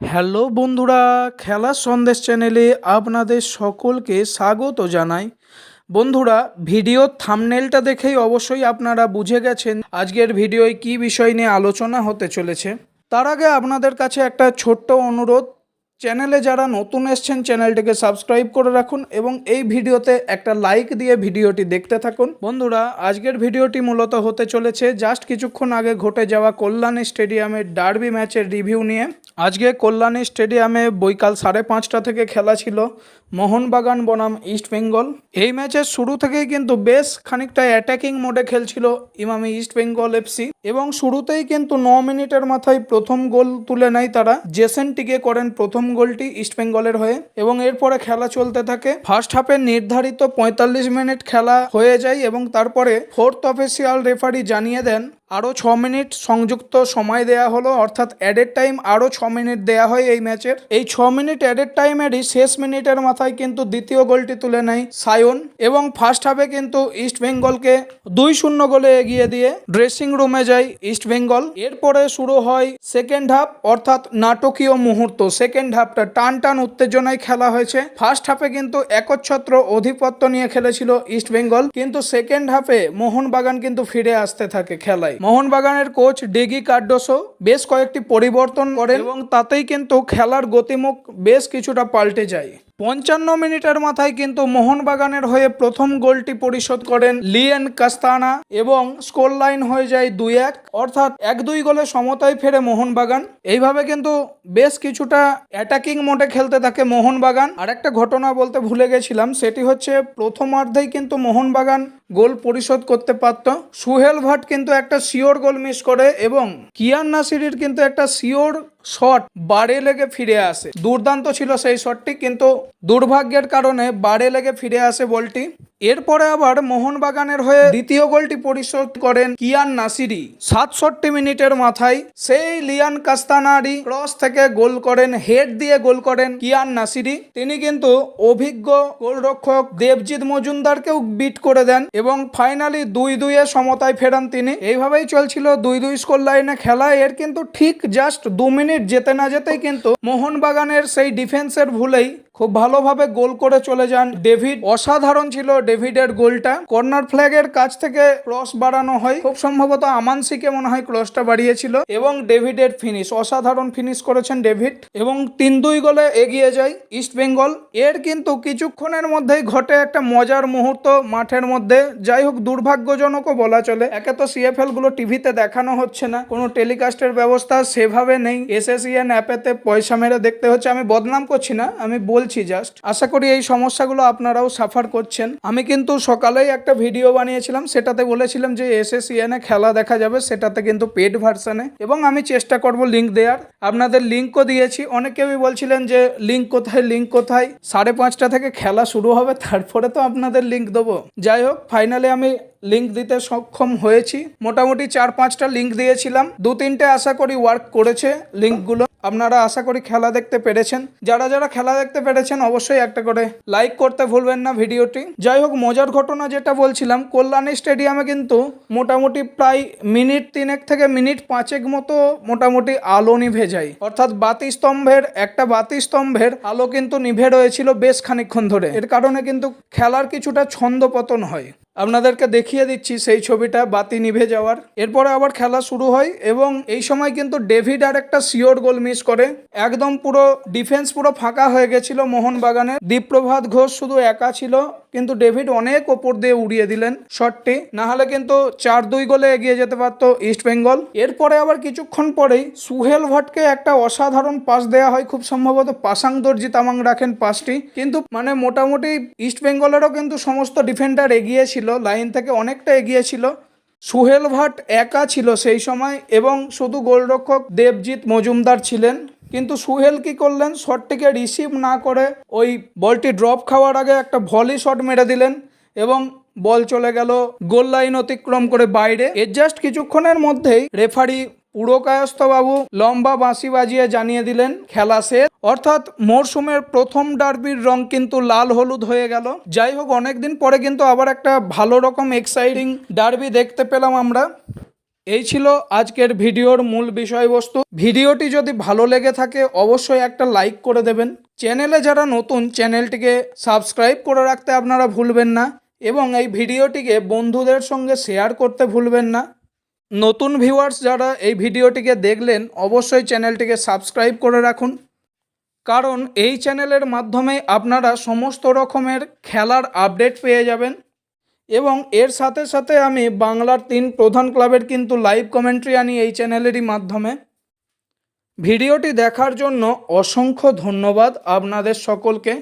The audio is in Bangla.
হ্যালো বন্ধুরা, খেলা সন্দেশ চ্যানেলে আপনাদের সকলকে স্বাগত জানাই। বন্ধুরা, ভিডিও থামনেলটা দেখেই অবশ্যই আপনারা বুঝে গেছেন আজকের ভিডিওয় কি বিষয় নিয়ে আলোচনা হতে চলেছে। তার আগে আপনাদের কাছে একটা ছোট্ট অনুরোধ চ্যানেলে যারা নতুন এসছেন চ্যানেলটিকে সাবস্ক্রাইব করে রাখুন এবং এই ভিডিওতে একটা লাইক দিয়ে ভিডিওটি দেখতে থাকুন। বন্ধুরা, আজকের ভিডিওটি মূলত হতে চলেছে জাস্ট কিছুক্ষণ আগে ঘটে যাওয়া কল্যাণী স্টেডিয়ামের ডার্বি ম্যাচের রিভিউ নিয়ে। আজকে কল্যাণী স্টেডিয়ামে বৈকাল সাড়ে পাঁচটা থেকে খেলা ছিল, মোহনবাগান বনাম ইস্ট বেঙ্গল এই ম্যাচের শুরু থেকেই কিন্তু বেশ খানিকটা অ্যাটাকিং মোডে খেলছিল ইমামি ইস্ট বেঙ্গল এফসি এবং শুরুতেই কিন্তু ন মিনিটের মাথায় প্রথম গোল তুলে নেয় তারা। জেসেন টিকে করেন প্রথম গোলটি ইস্টবেঙ্গলের হয়ে এবং এরপরে খেলা চলতে থাকে। ফার্স্ট হাফে নির্ধারিত পঁয়তাল্লিশ মিনিট খেলা হয়ে যায় এবং তারপরে ফোর্থ অফিসিয়াল রেফারি জানিয়ে দেন আরও ছ মিনিট সংযুক্ত সময় দেয়া হলো, অর্থাৎ অ্যাডেড টাইম আরও ছ মিনিট দেয়া হয় এই ম্যাচের। এই ছ মিনিট অ্যাডেড টাইমেরই শেষ মিনিটের মাথায় কিন্তু দ্বিতীয় গোলটি তুলে নেয় সায়ন এবং ফার্স্ট হাফে কিন্তু ইস্ট বেঙ্গলকে দুই শূন্য গোলে এগিয়ে দিয়ে ড্রেসিং রুমে যায় ইস্ট বেঙ্গল এরপরে শুরু হয় সেকেন্ড হাফ অর্থাৎ নাটকীয় মুহূর্ত। সেকেন্ড হাফটা টান টান উত্তেজনায় খেলা হয়েছে। ফার্স্ট হাফে কিন্তু একচ্ছত্র অধিপত্য নিয়ে খেলেছিল ইস্ট বেঙ্গল কিন্তু সেকেন্ড হাফে মোহনবাগান কিন্তু ফিরে আসতে থাকে খেলায়। মোহনবাগানের কোচ ডেগি কার্ডোসো বেশ কয়েকটি পরিবর্তন করেন এবং তাতেই কিন্তু খেলার গতিমুখ বেশ কিছুটা পাল্টে যায়। পঞ্চান্ন মিনিটের মাথায় কিন্তু মোহনবাগানের হয়ে প্রথম গোলটি পরিশোধ করেন লিয়েন কাস্তানা এবং স্কোর লাইন হয়ে যায় দুই এক, অর্থাৎ এক দুই গোলে সমতায় ফেরে মোহনবাগান। এইভাবে কিন্তু বেশ কিছুটা অ্যাটাকিং মোডে খেলতে থাকে মোহনবাগান। আর একটা ঘটনা বলতে ভুলে গেছিলাম, সেটি হচ্ছে প্রথমার্ধেই কিন্তু মোহনবাগান গোল পরিশোধ করতে পারত। সুহেল ভাট কিন্তু একটা শিওর গোল মিস করে এবং কিয়ান নাসিরির কিন্তু একটা শিওর শট বারে লেগে ফিরে আসে। দুর্দান্ত ছিল সেই শটটি, কিন্তু দুর্ভাগ্যের কারণে বারে লেগে ফিরে আসে বলটি। এরপরে আবার মোহনবাগানের হয়ে দ্বিতীয় গোলটি পরিশোধ করেন কিয়ান নাসিরি। সাতষট্টি মিনিটের মাথায় সেই লিয়ান কাস্তানারি ক্রস থেকে গোল করেন, হেড দিয়ে গোল করেন কিয়ান নাসিরি। তিনি কিন্তু অভিজ্ঞ গোলরক্ষক দেবজিৎ মজুমদারকেও বিট করে দেন এবং ফাইনালি দুই দুইয়ে সমতায় ফেরান তিনি। এইভাবেই চলছিল দুই দুই স্কোর লাইনে খেলা। এর কিন্তু ঠিক জাস্ট দু মিনিট যেতে না যেতেই কিন্তু মোহনবাগানের সেই ডিফেন্সের ভুলেই খুব ভালোভাবে গোল করে চলে যান ডেভিড। অসাধারণ ছিল ডেভিডের গোলটা। কর্নার ফ্ল্যাগের কাছ থেকে ক্রস বাড়ানো হয়। খুব সম্ভবত আমানসিকে মনে হয় ক্রসটা বাড়িয়েছিল। এবং ডেভিডের ফিনিশ, অসাধারণ ফিনিশ করেছেন ডেভিড। এবং তিন দুই গোলে এগিয়ে যায় ইস্ট বেঙ্গল। এর কিন্তু কিছুক্ষণের মধ্যেই ঘটে একটা মজার মুহূর্ত মাঠের মধ্যে। যাই হোক, দুর্ভাগ্যজনকও বলা চলে। একে তো সিএফএলগুলো টিভিতে দেখানো হচ্ছে না। কোনো টেলিকাস্টের ব্যবস্থা সেভাবে নেই। এসএসইএন অ্যাপেতে পয়সা মেরে দেখতে হচ্ছে। আমি বদনাম করছি না। আমি বলছি জাস্ট আশা করি এই সমস্যাগুলো আপনারাও সাফার করছেন। আমি কিন্তু সকালেই একটা ভিডিও বানিয়েছিলাম, সেটাতে বলেছিলাম যে এসএসইএন এ খেলা দেখা যাবে, সেটাতে কিন্তু পেড ভার্সানে এবং আমি চেষ্টা করব লিঙ্ক দেওয়ার। আপনাদের লিঙ্কও দিয়েছি। অনেকেই বলছিলেন যে লিঙ্ক কোথায় লিঙ্ক কোথায়? সাড়ে পাঁচটা থেকে খেলা শুরু হবে, তারপরে তো আপনাদের লিঙ্ক দেবো। যাই হোক ফাইনালি আমি লিঙ্ক দিতে সক্ষম হয়েছি। মোটামুটি চার পাঁচটা লিঙ্ক দিয়েছিলাম। দু তিনটে আশা করি ওয়ার্ক করেছে লিঙ্কগুলো আপনারা আশা করি খেলা দেখতে পেরেছেন। যারা যারা খেলা দেখতে পেরেছেন, অবশ্যই একটা করে লাইক করতে ভুলবেন না ভিডিওটি। যাই হোক, মজার ঘটনা যেটা বলছিলাম, কল্যাণী স্টেডিয়ামে কিন্তু মোটামুটি প্রায় মিনিট তিনেক থেকে মিনিট পাঁচেক মতো মোটামুটি আলো নিভে যায়। অর্থাৎ বাতি স্তম্ভের একটা বাতি স্তম্ভের আলো কিন্তু নিভে রয়েছিল বেশ খানিকক্ষণ ধরে। এর কারণে কিন্তু খেলার কিছুটা ছন্দপতন হয়। আপনাদেরকে দেখিয়ে দিচ্ছি সেই ছবিটা, বাতি নিভে যাওয়ার। এরপরে আবার খেলা শুরু হয় এবং এই সময় কিন্তু ডেভিড আর একটা সিওর গোল মিস করে। একদম পুরো ডিফেন্স পুরো ফাঁকা হয়ে গেছিল মোহনবাগানে দীপ্রভাত ঘোষ শুধু একা ছিল। কিন্তু ডেভিড অনেক ওপর দিয়ে উড়িয়ে দিলেন শটটি। না হলে কিন্তু চার দুই গোলে এগিয়ে যেতে পারতো ইস্ট বেঙ্গল। এরপরে আবার কিছুক্ষণ পরেই সুহেল ভটকে একটা অসাধারণ পাস দেওয়া হয়। খুব সম্ভবত পাসাং দর্জি তামাং রাখেন পাসটি। কিন্তু মানে মোটামুটি ইস্ট বেঙ্গলেরও কিন্তু সমস্ত ডিফেন্ডার এগিয়ে ছিল, লাইন থেকে অনেকটা এগিয়ে ছিল। সুহেল ভাট একা ছিল সেই সময় এবং শুধু গোলরক্ষক দেবজিৎ মজুমদার ছিলেন। কিন্তু সুহেল কি করলেন? শটটিকে রিসিভ না করে ওই বলটি ড্রপ খাওয়ার আগে একটা ভলি শট মেরে দিলেন এবং বল চলে গেল গোল লাইন অতিক্রম করে বাইরে। এর জাস্ট কিছুক্ষণের মধ্যেই রেফারি বাবু লম্বা বাঁশি বাজিয়ে জানিয়ে দিলেন, খেলা শেষ। অর্থাৎ মরশুমের প্রথম ডার্বির রং কিন্তু লাল হলুদ হয়ে গেল। যাই হোক, অনেকদিন পরে কিন্তু আবার একটা ভালো রকম এক্সাইটিং ডার্বি দেখতে পেলাম আমরা। এই ছিল আজকের ভিডিওর মূল বিষয়বস্তু। ভিডিওটি যদি ভালো লেগে থাকে, অবশ্যই একটা লাইক করে দেবেন। চ্যানেলে যারা নতুন, চ্যানেলটিকে সাবস্ক্রাইব করে রাখতে আপনারা ভুলবেন না এবং এই ভিডিওটিকে বন্ধুদের সঙ্গে শেয়ার করতে ভুলবেন না। নতুন ভিউয়ার্স যারা এই ভিডিওটিকে দেখলেন, অবশ্যই চ্যানেলটিকে সাবস্ক্রাইব করে রাখুন। কারণ এই চ্যানেলের মাধ্যমে আপনারা সমস্ত রকমের খেলার আপডেট পেয়ে যাবেন। এবং এর সাথে সাথে আমি বাংলার তিন প্রধান ক্লাবের কিন্তু লাইভ কমেন্ট্রি আনি এই চ্যানেলেরই মাধ্যমে। ভিডিওটি দেখার জন্য অসংখ্য ধন্যবাদ আপনাদের সকলকে।